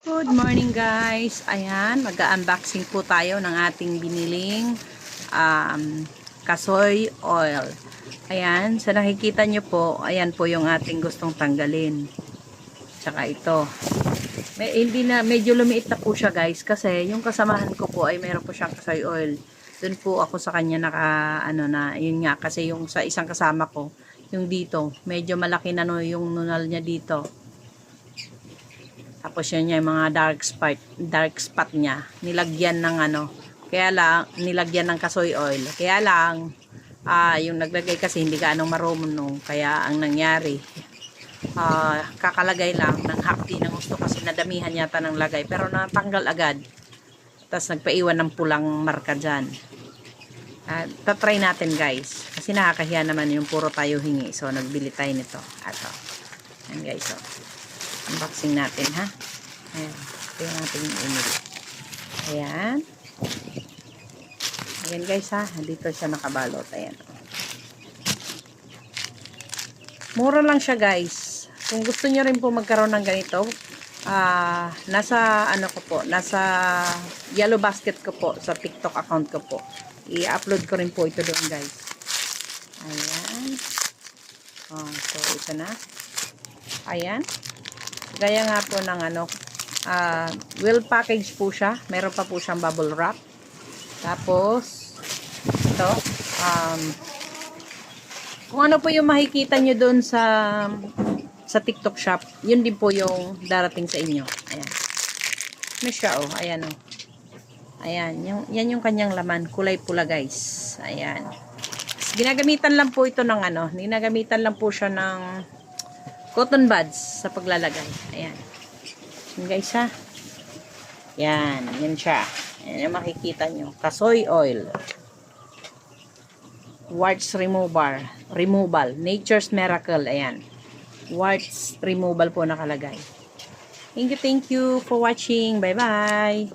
Good morning guys. Ayan, mag-unboxing po tayo ng ating biniling um, kasoy oil. Ayan, sa nakikita nyo po, ayan po yung ating gustong tanggalin. Tsaka ito. May, hindi na, medyo lumiit na po siya guys kasi yung kasamahan ko po ay meron po siyang kasoy oil. Doon po ako sa kanya naka, ano na, yun nga, kasi yung sa isang kasama ko, yung dito, medyo malaki na no, yung nunal niya dito. Tapos yun yung mga dark spot, dark spot niya. Nilagyan ng ano, kaya lang, nilagyan ng kasoy oil. Kaya lang, ah, yung naglagay kasi hindi ka anong marunong. Kaya ang nangyari, ah, kakalagay lang ng hapdi ng gusto kasi nadamihan yata ng lagay. Pero natanggal agad. Tapos nagpaiwan ng pulang marka dyan. Uh, tatry natin guys. Kasi nakakahiya naman yung puro tayo hingi. So, nagbili tayo nito. Ato. Yan guys. So, unboxing natin ha. Ayan. Ito yung ating umili. Ayan. Ayan guys ha. Dito siya nakabalot. Ayan. Mura lang siya guys. Kung gusto nyo rin po magkaroon ng ganito, ah nasa ano ko po, nasa yellow basket ko po, sa TikTok account ko po. I-upload ko rin po ito doon guys. Ayan. Oh, so ito na. Ayan. Gaya nga po ng ano, ah well package po siya. Meron pa po siyang bubble wrap. Tapos, ito, um, kung ano po yung makikita nyo doon sa sa TikTok shop, yun din po yung darating sa inyo. Ayan. Ano siya, oh. Ayan, oh. Ayan. Yung, yan yung kanyang laman. Kulay pula, guys. Ayan. Ginagamitan lang po ito ng ano, ginagamitan lang po siya ng cotton buds sa paglalagay. Ayan. Yan, guys, ha. Yan. Yan siya. Yan yung makikita nyo. Kasoy oil. Warts remover. Removal. Nature's Miracle. Ayan. Warts removal po nakalagay. Thank you, thank you for watching. Bye-bye.